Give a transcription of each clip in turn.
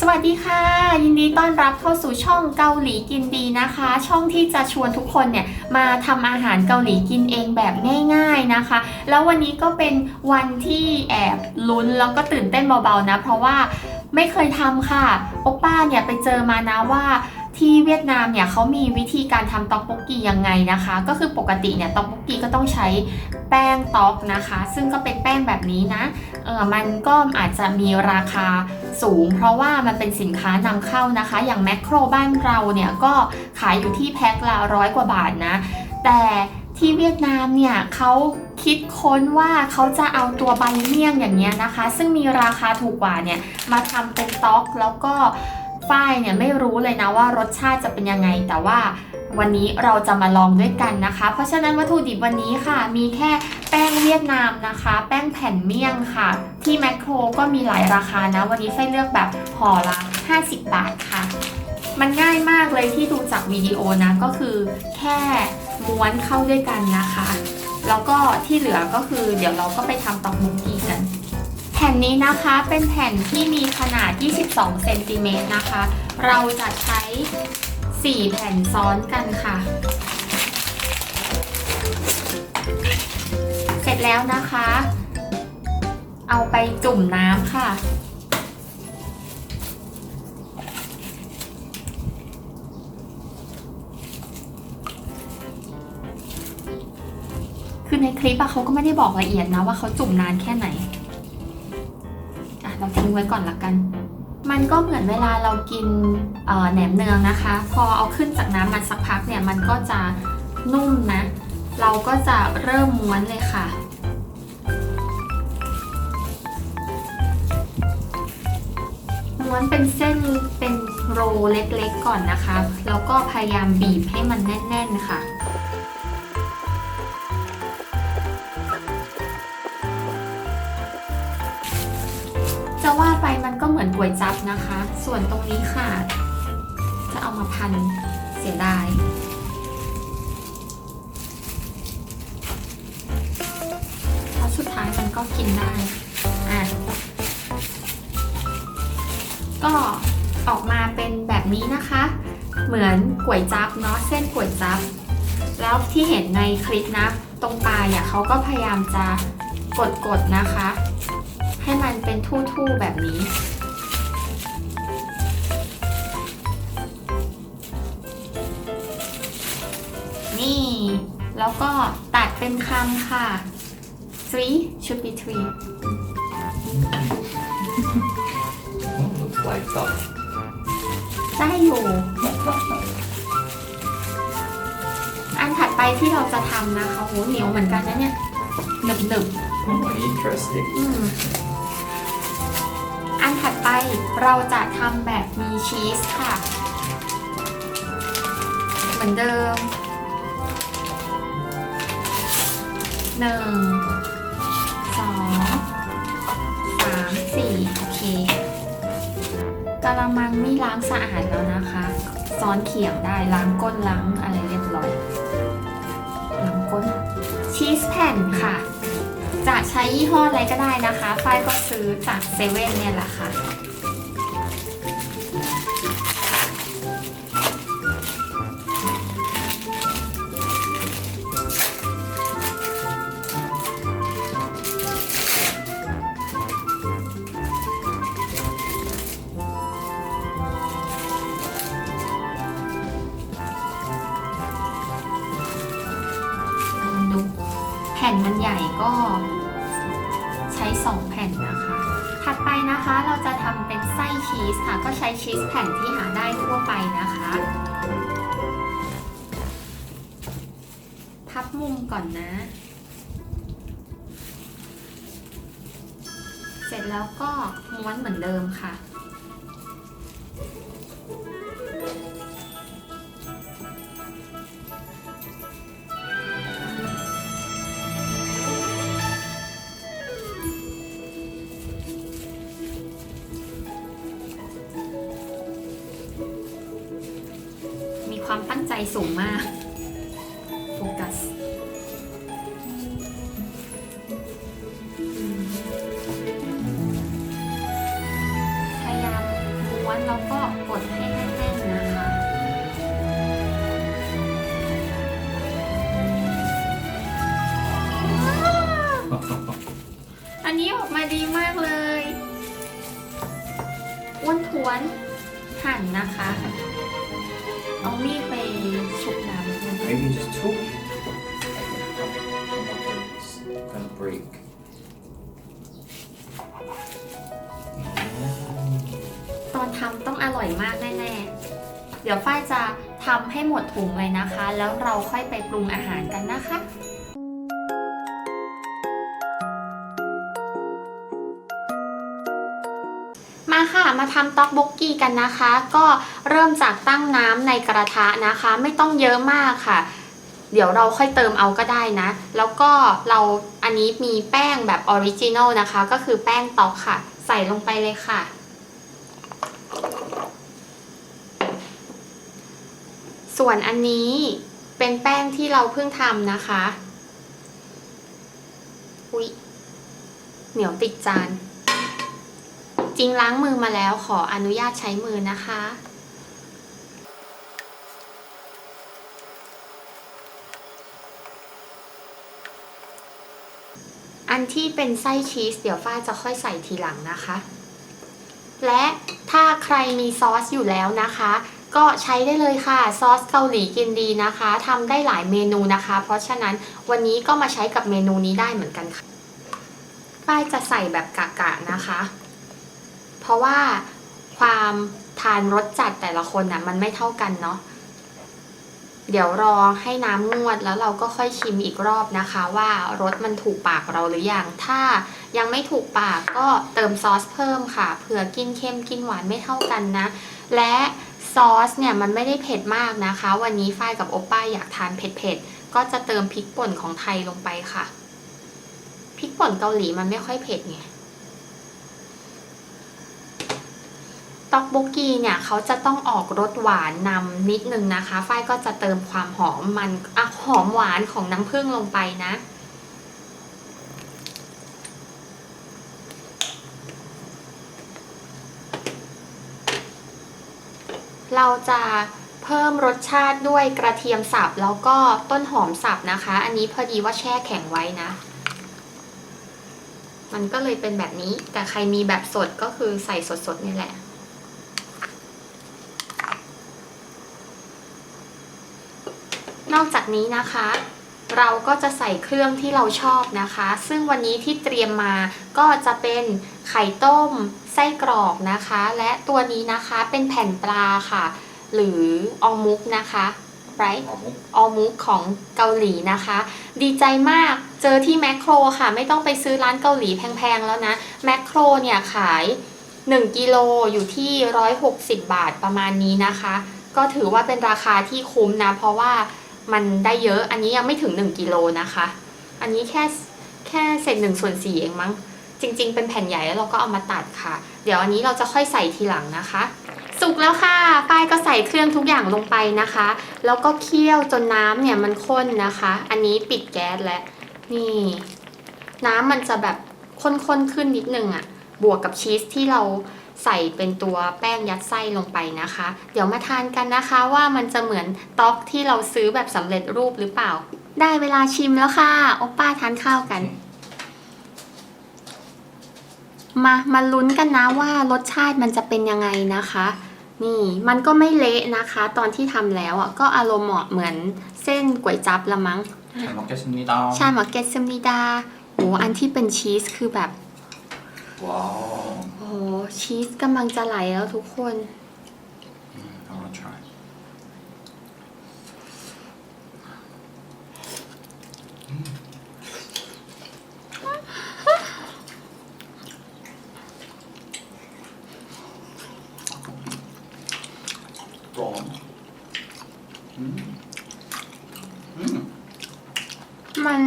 สวัสดีค่ะ ยินดีต้อนรับเข้าสู่ช่องเกาหลีกินดีนะคะ ช่องที่จะชวนทุกคนเนี่ยมาทำอาหารเกาหลีกินเองแบบง่ายๆนะคะ แล้ววันนี้ก็เป็นวันที่แอบลุ้นแล้วก็ตื่นเต้นเบาๆนะ เพราะว่าไม่เคยทำค่ะโอป้าเนี่ยไปเจอมานะว่าที่เวียดนามเนี่ยเขามีวิธีการทำต๊อกโบกกียังไงนะคะ ก็คือปกติเนี่ยต๊อกโบกกีก็ต้องใช้แป้งต๊อกนะคะ ซึ่งก็เป็นแป้งแบบนี้นะเออมันก็อาจจะมีราคา สูง เพราะว่ามันเป็นสินค้านำเข้านะคะ อย่างแมคโครบ้านเราเนี่ยก็ขายอยู่ที่แพ็คละร้อยกว่าบาทนะ แต่ที่เวียดนามเนี่ยเขาคิดค้นว่าเขาจะเอาตัวใบเมี่ยงอย่างเงี้ยนะคะ ซึ่งมีราคาถูกกว่าเนี่ยมาทำเป็นต๊อกแล้วก็ฝ้ายเนี่ยไม่รู้เลยนะว่ารสชาติจะเป็นยังไงแต่ว่า วันนี้เราจะมาลองด้วยกันนะคะ เพราะฉะนั้นวัตถุดิบวันนี้ค่ะ มีแค่แป้งเวียดนามนะคะ แป้งแผ่นเมี่ยงค่ะ ที่แมคโครก็มีหลายราคานะ วันนี้ไฟเลือกแบบห่อละ 50 บาทค่ะ มันง่ายมากเลยที่ดูจากวิดีโอนะ ก็คือแค่ม้วนเข้าด้วยกันนะคะ แล้วก็ที่เหลือก็คือเดี๋ยวเราก็ไปทำตอกมุกกีกัน แผ่นนี้นะคะเป็นแผ่นที่มีขนาด 22 เซนติเมตรนะคะ เราจะใช้ 4 แผ่นซ้อนกันค่ะ เสร็จแล้วนะคะ เอาไปจุ่มน้ำค่ะ คือในคลิปอะเขาก็ไม่ได้บอกละเอียดนะว่าเขาจุ่มนานแค่ไหน อะ เราทิ้งไว้ก่อนละกัน มันก็เหมือนเวลาเรากินแหนมเนืองนะคะ พอเอาขึ้นจากน้ำมันสักพักเนี่ยมันก็จะนุ่มนะ เราก็จะเริ่มม้วนเลยค่ะ ม้วนเป็นเส้นเป็นโรเล็กๆก่อนนะคะ แล้วก็พยายามบีบให้มันแน่น ๆ ค่ะ จะว่าไปมันก็เหมือนก๋วยจับนะคะ ส่วนตรงนี้ค่ะ จะเอามาพันเสียดายเพราะสุดท้ายมันก็กินได้ อะ ก็ออกมาเป็นแบบนี้นะคะ เหมือนก๋วยจับเนาะเส้นก๋วยจับ แล้วที่เห็นในคลิปนะ ตรงปลายอะเขาก็พยายามจะกดๆนะคะ ให้มันเป็นทู่ๆแบบนี้ นี่ แล้วก็ตัดเป็นคำค่ะ three should be three looks like that. ได้อยู่ อันถัดไปที่เราจะทำนะคะโหเหนียวเหมือนกันนะเนี่ยหนึบหนึบ Oh, interesting. ๆอืมอันถัดไป เราจะทำแบบมีชีสค่ะ เหมือนเดิมหนึ่งสองสามสี่โอเคกะละมังนี่ล้างสะอาดแล้วนะคะซ้อนเขียงได้ล้างก้นล้างอะไรเรียบร้อยล้างก้นชีสแผ่นค่ะ จะใช้ยี่ห้ออะไรก็ได้นะคะฝ้ายก็ซื้อจากเซเว่นเนี่ยแหละค่ะ ผ่นมันใหญ่ก็ใช้ 2 แผ่นนะคะ ถัดไปนะคะเราจะทำเป็นไส้ชีสค่ะ ก็ใช้ชีสแผ่นที่หาได้ทั่วไปนะคะ พับมุมก่อนนะ เสร็จแล้วก็ม้วนเหมือนเดิมค่ะ ใจสูงมาก โฟกัสพยายามม้วนแล้วก็กดให้แน่นๆนะคะ อันนี้ออกมาดีมากเลยอ้วนทวนหั่นนะคะ เอามีดไปฉุบน้ำนิดนึง Maybe just two. It's gonna break. ตอนทำต้องอร่อยมากแน่ๆ เดี๋ยวฝ้ายจะทำให้หมดถุงเลยนะคะ แล้วเราค่อยไปปรุงอาหารกันนะคะ มาค่ะ มาทำต๊อกบกกี้กันนะคะ ก็เริ่มจากตั้งน้ำในกระทะนะคะ ไม่ต้องเยอะมากค่ะ เดี๋ยวเราค่อยเติมเอาก็ได้นะ แล้วก็เราอันนี้มีแป้งแบบออริจินอลนะคะ ก็คือแป้งต๊อกค่ะ ใส่ลงไปเลยค่ะ ส่วนอันนี้เป็นแป้งที่เราเพิ่งทำนะคะ อุ๊ย เหนียวติดจาน ริงล้างมือมาแล้วขออนุญาตใช้มือนะคะอันที่เป็นไส้ชีสเดี๋ยวฝ้ายจะค่อยใส่ทีหลังนะคะ และถ้าใครมีซอสอยู่แล้วนะคะ ก็ใช้ได้เลยค่ะซอสเกาหลีกินดีนะคะทำได้หลายเมนูนะคะ เพราะฉะนั้นวันนี้ก็มาใช้กับเมนูนี้ได้เหมือนกันค่ะฝ้ายจะใส่แบบกะๆนะคะ ราะว่าความทานรสจัดแต่ละคนน่ะ มันไม่เท่ากันเนาะเดี๋ยวรอให้น้ำงวดแล้วเราก็ค่อยชิมอีกรอบนะคะ ว่ารสมันถูกปากเราหรือยังถ้ายังไม่ถูกปากก็เติมซอสเพิ่มค่ะเผื่อกินเค็มกินหวานไม่เท่ากันนะ และซอสเนี่ยมันไม่ได้เผ็ดมากนะคะ วันนี้ฝ้ายกับโอป้าอยากทานเผ็ดๆก็จะเติมพริกป่นของไทยลงไปค่ะพริกป่นเกาหลีมันไม่ค่อยเผ็ดไง ต็อกโบกีเนี่ยเขาจะต้องออกรสหวานนำนิดนึงนะคะ ฝ้ายก็จะเติมความหอมมันอหอมหวานของน้ำผึ้งลงไปนะเราจะเพิ่มรสชาติด้วยกระเทียมสับแล้วก็ต้นหอมสับนะคะ อันนี้พอดีว่าแช่แข็งไว้นะ มันก็เลยเป็นแบบนี้ แต่ใครมีแบบสดก็คือใส่สดๆนี่แหละ นอกจากนี้นะคะ เราก็จะใส่เครื่องที่เราชอบนะคะ ซึ่งวันนี้ที่เตรียมมาก็จะเป็นไข่ต้ม ไส้กรอกนะคะ และตัวนี้นะคะเป็นแผ่นปลาค่ะ หรือออมุกนะคะ right ออมุกของเกาหลีนะคะ ดีใจมากเจอที่แมคโครค่ะ ไม่ต้องไปซื้อร้านเกาหลีแพงๆแล้วนะแมคโครเนี่ยขาย 1 กิโลอยู่ที่ 160 บาทประมาณนี้นะคะ ก็ถือว่าเป็นราคาที่คุ้มนะ เพราะว่า มันได้เยอะอันนี้ยังไม่ถึง 1กิโลนะคะ อันนี้แค่แค่เศษหนึ่งส่วนสี่เองมั้ง จริง ๆ เป็นแผ่นใหญ่แล้วเราก็เอามาตัดค่ะ เดี๋ยวอันนี้เราจะค่อยใส่ทีหลังนะคะ สุกแล้วค่ะฝ้ายก็ใส่เครื่องทุกอย่างลงไปนะคะ แล้วก็เคี่ยวจนน้ำเนี่ยมันข้นนะคะ อันนี้ปิดแก๊สแล้วนี่ น้ำมันจะแบบข้นๆขึ้นนิดนึงอะ่ะ บวกกับชีสที่เรา ใส่เป็นตัวแป้งยัดไส้ลงไปนะคะ เดี๋ยวมาทานกันนะคะว่ามันจะเหมือนต๊อกที่เราซื้อแบบสำเร็จรูปหรือเปล่า ได้เวลาชิมแล้วค่ะโอป้าทานข้าวกัน มามาลุ้นกันนะว่ารสชาติมันจะเป็นยังไงนะคะ นี่มันก็ไม่เละนะคะ ตอนที่ทำแล้วอะก็อารมณ์เหมาะเหมือนเส้นก๋วยจับละมั้งชาหมอกเกสมิดาใช่หมอกเกสมิดาโอ้อันที่เป็นชีสคือแบบ ว้าว ชีสกำลังจะไหลแล้วทุกคน I wanna try. Bra. Mm. Mm. มัน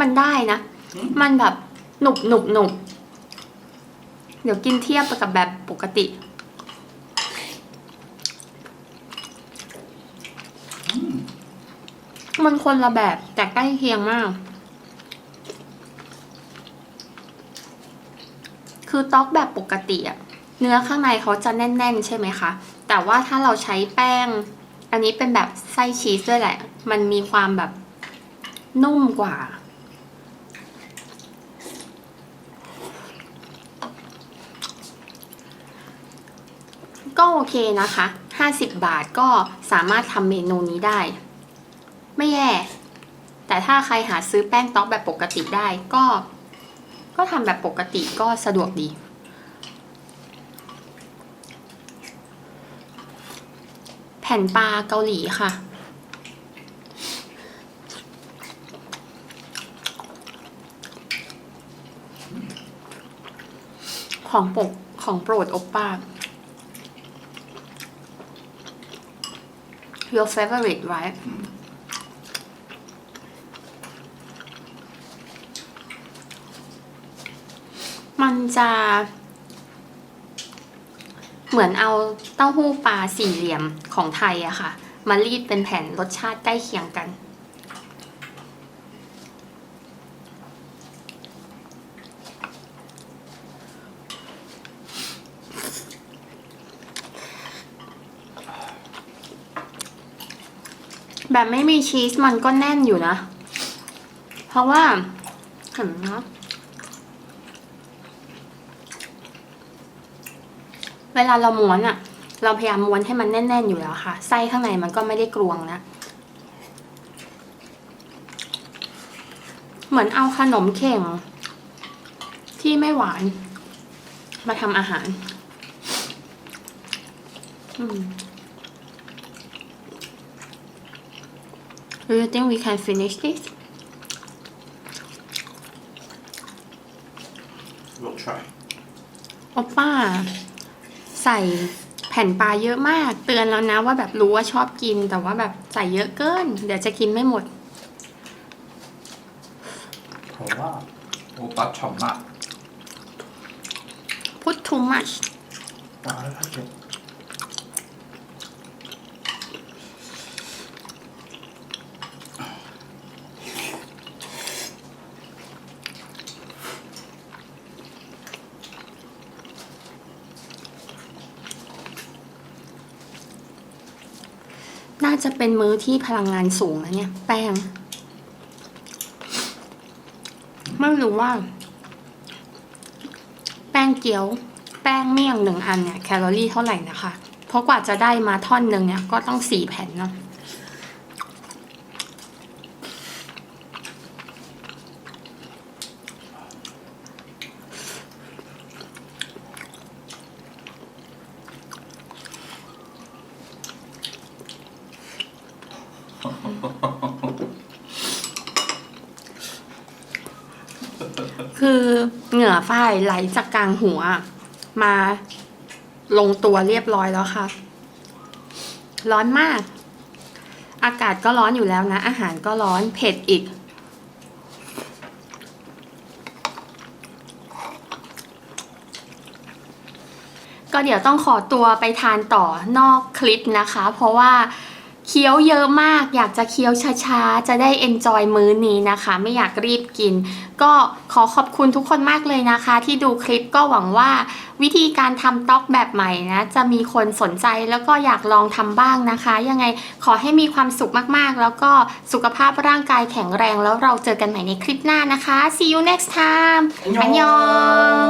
มันได้นะอื มันแบบหนุบหนุบหนุบเดี๋ยวกินเทียบกับแบบปกติ มันคนละแบบแต่ใกล้เคียงมาก คือต๊อกแบบปกติอะเนื้อข้างในเขาจะแน่น ๆ ใช่ไหมคะ แต่ว่าถ้าเราใช้แป้ง อันนี้เป็นแบบไส้ชีสด้วยแหละ มันมีความแบบนุ่มกว่า ก็โอเคนะคะ 50 บาทก็สามารถทำเมนูนี้ได้ ไม่แย่ แต่ถ้าใครหาซื้อแป้งต๊อกแบบปกติได้ก็ ก็ทำแบบปกติก็สะดวกดี แผ่นปลาเกาหลีค่ะของปกของโปรดอปป้า Your favorite right มันจะเหมือนเอาเต้าหู้ปลาสี่เหลี่ยมของไทยอะค่ะ มารีดเป็นแผ่นรสชาติใกล้เคียงกัน แบบไม่มีชีสมันก็แน่นอยู่นะ เพราะว่าเห็นไหมคะเวลาเราม้วนอะเราพยายามม้วนให้มันแน่น ๆ อยู่แล้วค่ะ ไส้ข้างในมันก็ไม่ได้กรวงนะ เหมือนเอาขนมเข่ง ที่ไม่หวาน มาทำอาหาร อืม Do you think we can finish this? We'll try. โอป้า ใส่แผ่นปลาเยอะมาก เตือนแล้วนะว่าแบบรู้ว่าชอบกิน แต่ว่าแบบใส่เยอะเกิน เดี๋ยวจะกินไม่หมดเพราะว่าโอปัชอบมาก Put too much ว้าวแล้วเก็บ เป็นมื้อที่พลังงานสูงนะเนี่ย แป้ง ไม่รู้ว่า แป้งเกี๊ยว แป้งเมี่ยงหนึ่งอันเนี่ย แคลอรี่เท่าไหร่นะคะ เพราะกว่าจะได้มาท่อนหนึ่งเนี่ย ก็ต้องสี่แผ่นเนาะ คือเหงื่อฝ้ายไหลจากกลางหัว มาลงตัวเรียบร้อยแล้วค่ะ ร้อนมาก อากาศก็ร้อนอยู่แล้วนะ อาหารก็ร้อนเผ็ดอีก ก็เดี๋ยวต้องขอตัวไปทานต่อนอกคลิปนะคะ เพราะว่า เคี้ยวเยอะมากอยากจะเคี้ยวช้าๆ จะได้เอนจอยมื้อนี้นะคะ ไม่อยากรีบกิน ก็ขอขอบคุณทุกคนมากเลยนะคะ ที่ดูคลิปก็หวังว่า วิธีการทำต๊อกแบบใหม่นะ จะมีคนสนใจแล้วก็อยากลองทำบ้างนะคะ ยังไงขอให้มีความสุขมากๆ แล้วก็สุขภาพร่างกายแข็งแรง แล้วเราเจอกันใหม่ในคลิปหน้านะคะ see you next time อันยอง